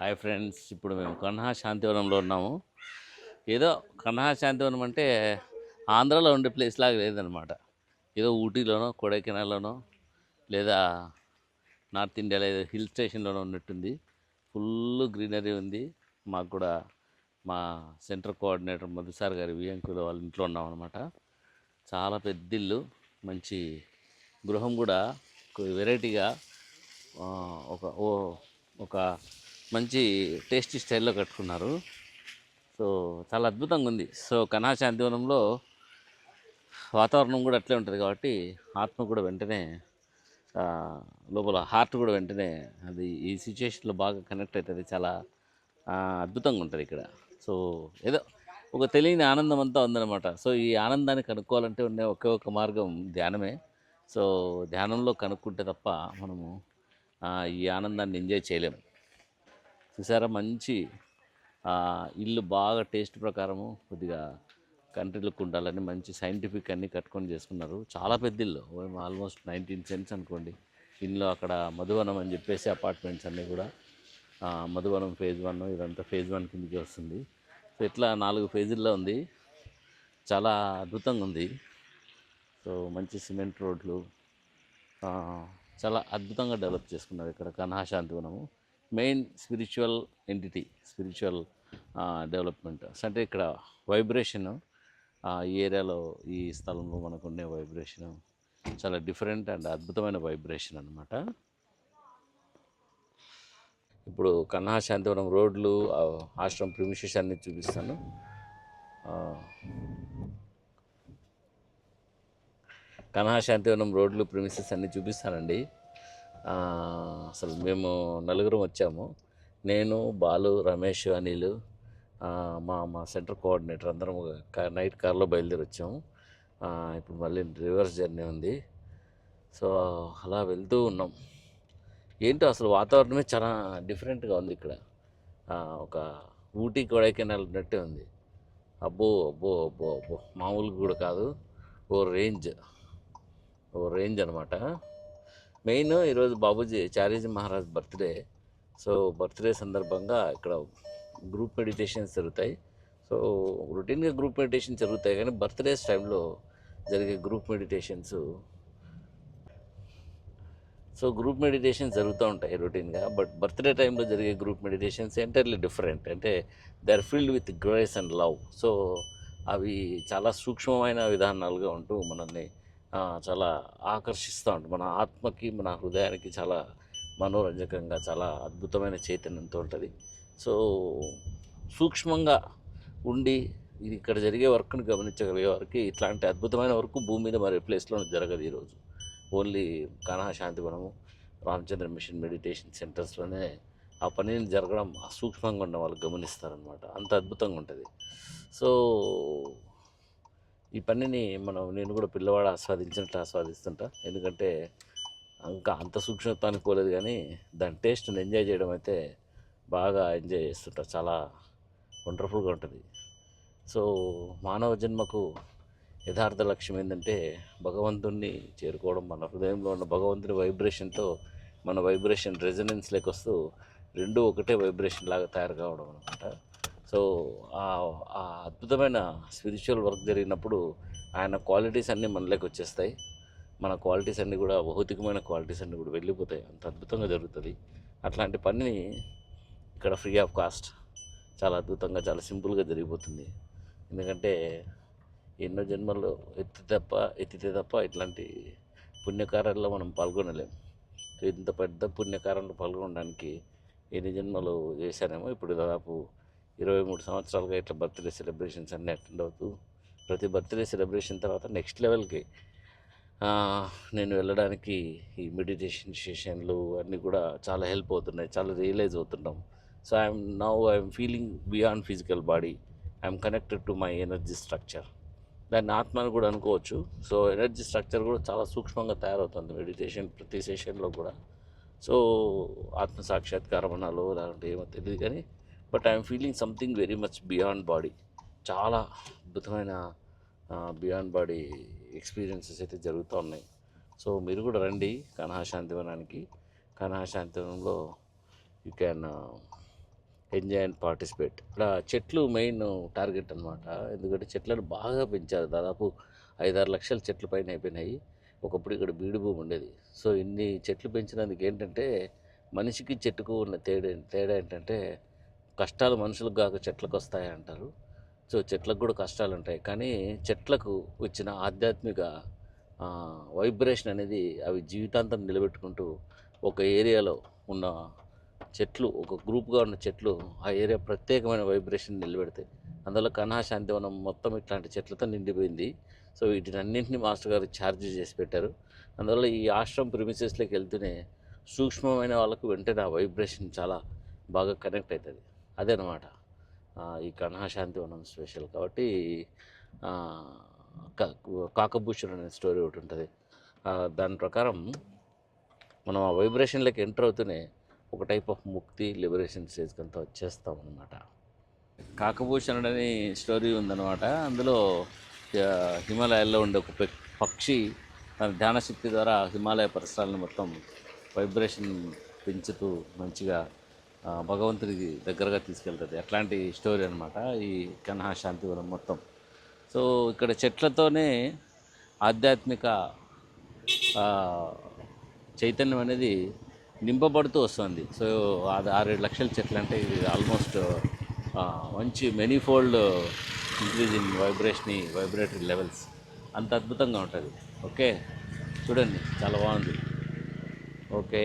Hi friends ఇప్పుడు మేము కన్హా శాంతివనంలో ఉన్నాము. ఏదో కన్హా శాంతివనం అంటే ఆంధ్రాలో ఉండే ప్లేస్ లాగా లేదనమాట ఏదో ఊటీలోనో కొడైకెనాల్లోనో లేదా నార్త్ ఇండియాలో ఏదో హిల్ స్టేషన్లోనో ఉన్నట్టుంది. ఫుల్ గ్రీనరీ ఉంది. మాకు కూడా మా సెంటర్ కోఆర్డినేటర్ మధుసార్ గారి వియంకుల వాళ్ళ ఇంట్లో ఉన్నాం అనమాట చాలా పెద్ద ఇల్లు మంచి గృహం కూడా వెరైటీగా ఒక ఓ ఒక మంచి టేస్టీ స్టైల్లో కట్టుకున్నారు. సో చాలా అద్భుతంగా ఉంది. సో కనాశాంతివనంలో వాతావరణం కూడా అట్లే ఉంటుంది కాబట్టి ఆత్మ కూడా వెంటనే లోపల హార్ట్ కూడా వెంటనే అది ఈ సిచ్యుయేషన్లో బాగా కనెక్ట్ అవుతుంది. చాలా అద్భుతంగా ఉంటుంది ఇక్కడ. సో ఏదో ఒక తెలియని ఆనందం అంతా ఉందన్నమాట. సో ఈ ఆనందాన్ని కనుక్కోవాలంటే ఉండే ఒకే ఒక మార్గం ధ్యానమే. సో ధ్యానంలో కనుక్కుంటే తప్ప మనము ఈ ఆనందాన్ని ఎంజాయ్ చేయలేము. చూసారా? మంచి ఇల్లు బాగా టేస్ట్ ప్రకారము కొద్దిగా కంట్రీ లుక్ ఉండాలని మంచి సైంటిఫిక్ అన్ని కట్టుకొని చేసుకున్నారు. చాలా పెద్ద ఇల్లు ఆల్మోస్ట్ నైన్టీన్ సెంట్స్ అనుకోండి. ఇందులో అక్కడ మధువనం అని చెప్పేసి అపార్ట్మెంట్స్ అన్నీ కూడా మధువనం ఫేజ్ వన్ ఇదంతా ఫేజ్ వన్ కిందకి వస్తుంది. సో ఇట్లా నాలుగు ఫేజుల్లో ఉంది. చాలా అద్భుతంగా ఉంది. సో మంచి సిమెంట్ రోడ్లు చాలా అద్భుతంగా డెవలప్ చేసుకున్నారు ఇక్కడ Kanha Shantivanam. Main spiritual entity spiritual development. అంటే ఇక్కడ వైబ్రేషన్ ఈ ఏరియాలో ఈ స్థలంలో మనకు ఉండే వైబ్రేషన్ చాలా డిఫరెంట్ అండ్ అద్భుతమైన వైబ్రేషన్ అనమాట ఇప్పుడు కన్హా శాంతివనం రోడ్లు ఆశ్రమం ప్రిమిషెస్ అన్ని చూపిస్తాను. ఆ, కన్హా శాంతివనం రోడ్లు ప్రిమిసెస్ అన్ని చూపిస్తానండి. అసలు మేము నలుగురం వచ్చాము. నేను బాలు రమేష్ అనిల్ మా మా సెంటర్ కోఆర్డినేటర్ అందరం నైట్ కార్లో బయలుదేరి వచ్చాము. ఇప్పుడు మళ్ళీ రివర్స్ జర్నీ ఉంది. సో అలా వెళ్తూ ఉన్నాం. ఏంటో అసలు వాతావరణమే చాలా డిఫరెంట్గా ఉంది ఇక్కడ. ఒక ఊటీ కొడైకెనాల్ ఉన్నట్టే ఉంది. అబ్బో అబ్బో అబ్బో అబ్బో. మామూలుగా కూడా కాదు. ఓ రేంజ్. ఓ రేంజ్ అనమాట మెయిన్ ఈరోజు Babuji Chariji Maharaj birthday. So birthday సందర్భంగా ఇక్కడ గ్రూప్ మెడిటేషన్స్ జరుగుతాయి. సో రొటీన్గా గ్రూప్ మెడిటేషన్ జరుగుతాయి కానీ బర్త్డేస్ టైంలో జరిగే group meditations. So group meditation జరుగుతూ ఉంటాయి రొటీన్గా బట్ బర్త్డే టైంలో జరిగే గ్రూప్ మెడిటేషన్స్ ఎంటైర్లీ డిఫరెంట్. అంటే they are filled with grace and love. So అవి చాలా సూక్ష్మమైన విధానాలుగా ఉంటూ మనల్ని చాలా ఆకర్షిస్తూ ఉంటుంది మన ఆత్మకి మన హృదయానికి చాలా మనోరంజకంగా చాలా అద్భుతమైన చైతన్యంతో ఉంటుంది. సో సూక్ష్మంగా ఉండి ఇది ఇక్కడ జరిగే వర్క్ను గమనించగలిగే వారికి ఇట్లాంటి అద్భుతమైన వర్క్ భూమి మీద మరి ప్లేస్లో జరగదు ఈరోజు. Only Kanha Shantivanam Ramchandra mission meditation సెంటర్స్లోనే ఆ పనిని జరగడం సూక్ష్మంగా ఉన్న వాళ్ళు గమనిస్తారనమాట అంత అద్భుతంగా ఉంటుంది. సో ఈ పనిని మనం నేను కూడా పిల్లవాడు ఆస్వాదించినట్టు ఆస్వాదిస్తుంటా. ఎందుకంటే ఇంకా అంత సూక్ష్మత్వానికి పోలేదు కానీ దాని టేస్ట్ని ఎంజాయ్ చేయడం అయితే బాగా ఎంజాయ్ చేస్తుంటా. చాలా వండర్ఫుల్గా ఉంటుంది. సో మానవ జన్మకు యథార్థ లక్ష్యం ఏంటంటే భగవంతుణ్ణి చేరుకోవడం. మన హృదయంలో ఉన్న భగవంతుని వైబ్రేషన్తో మన వైబ్రేషన్ రెజనెన్స్ వస్తూ రెండు ఒకటే వైబ్రేషన్ లాగా తయారు కావడం అనమాట సో ఆ అద్భుతమైన స్పిరిచువల్ వర్క్ జరిగినప్పుడు ఆయన క్వాలిటీస్ అన్నీ మనలోకి వచ్చేస్తాయి. మన క్వాలిటీస్ అన్నీ కూడా భౌతికమైన క్వాలిటీస్ అన్నీ కూడా వెళ్ళిపోతాయి. అంత అద్భుతంగా జరుగుతుంది. అట్లాంటి పనిని ఇక్కడ ఫ్రీ ఆఫ్ కాస్ట్ చాలా అద్భుతంగా చాలా సింపుల్గా జరిగిపోతుంది. ఎందుకంటే ఎన్నో జన్మల్లో ఎత్తి తప్ప ఎత్తితే తప్ప ఇట్లాంటి పుణ్యకార్యాల్లో మనం పాల్గొనలేం. ఇంత పెద్ద పుణ్యకారంలో పాల్గొనడానికి ఎన్ని జన్మలు చేశానేమో ఇప్పుడు దాదాపు ఇరవై మూడు సంవత్సరాలుగా ఇట్లా బర్త్డే సెలబ్రేషన్స్ అన్నీ అటెండ్ అవుతూ ప్రతి బర్త్డే సెలబ్రేషన్ తర్వాత నెక్స్ట్ లెవెల్కి నేను వెళ్ళడానికి ఈ మెడిటేషన్ సెషన్లు అన్నీ కూడా చాలా హెల్ప్ అవుతున్నాయి చాలా రియలైజ్ అవుతున్నాం. So I'm now I'm feeling beyond physical body I'm connected to my energy structure. దాన్ని ఆత్మ అని కూడా అనుకోవచ్చు. సో ఎనర్జీ స్ట్రక్చర్ కూడా చాలా సూక్ష్మంగా తయారవుతుంది మెడిటేషన్ ప్రతి సెషన్లో కూడా. సో ఆత్మ సాక్షాత్కారం అనాలో లేదంటే ఏమో తెలియదు కానీ but I'm feeling something very much beyond body. చాలా అద్భుతమైన బియాండ్ బాడీ ఎక్స్పీరియన్సెస్ అయితే జరుగుతూ ఉన్నాయి. సో మీరు కూడా రండి కనహాశాంతివనానికి కనహాశాంతివనంలో you can enjoy and participate ఇక్కడ చెట్లు మెయిన్ టార్గెట్ అనమాట ఎందుకంటే చెట్లను బాగా పెంచారు. దాదాపు ఐదారు లక్షల చెట్ల పైన అయిపోయినాయి. ఒకప్పుడు ఇక్కడ బీడు భూమి ఉండేది. సో ఇన్ని చెట్లు పెంచినందుకు ఏంటంటే మనిషికి చెట్టుకు ఉన్న తేడా తేడా ఏంటంటే కష్టాలు మనుషులకు కాక చెట్లకు వస్తాయి అంటారు. సో చెట్లకు కూడా కష్టాలు ఉంటాయి. కానీ చెట్లకు వచ్చిన ఆధ్యాత్మిక వైబ్రేషన్ అనేది అవి జీవితాంతం నిలబెట్టుకుంటూ ఒక ఏరియాలో ఉన్న చెట్లు ఒక గ్రూప్గా ఉన్న చెట్లు ఆ ఏరియా ప్రత్యేకమైన వైబ్రేషన్ నిలబెడతాయి. అందులో కన్హా శాంతివనం మొత్తం ఇట్లాంటి చెట్లతో నిండిపోయింది. సో వీటిని అన్నింటినీ మాస్టర్ గారు ఛార్జ్ చేసి పెట్టారు. అందువల్ల ఈ ఆశ్రమం ప్రిమిసెస్లోకి వెళ్తూనే సూక్ష్మమైన వాళ్ళకు వెంటనే ఆ వైబ్రేషన్ చాలా బాగా కనెక్ట్ అవుతుంది. అదనమాట. అనమాట ఈ కన్హా శాంతివనం స్పెషల్ కాబట్టి కాకభూషణ్ అనే స్టోరీ ఒకటి ఉంటుంది. దాని ప్రకారం మనం ఆ వైబ్రేషన్లోకి ఎంటర్ అవుతూనే ఒక టైప్ ఆఫ్ ముక్తి లిబరేషన్ స్టేజ్కి అంతా వచ్చేస్తాం అనమాట కాకభూషణుడు అని స్టోరీ ఉందన్నమాట. అందులో హిమాలయాల్లో ఉండే ఒక పక్షి తన ధ్యాన శక్తి ద్వారా హిమాలయ పరిసరాలను మొత్తం వైబ్రేషన్ పెంచుతూ మంచిగా భగవంతుడికి దగ్గరగా తీసుకెళ్తుంది. అట్లాంటి స్టోరీ అనమాట ఈ కన్హా శాంతివనం మొత్తం. సో ఇక్కడ చెట్లతోనే ఆధ్యాత్మిక చైతన్యం అనేది నింపబడుతూ వస్తుంది. సో అది ఆరేడు లక్షల చెట్లు అంటే ఇది ఆల్మోస్ట్ మంచి manifold increase in vibration vibratory levels అంత అద్భుతంగా ఉంటుంది. ఓకే? చూడండి. చాలా బాగుంది. ఓకే?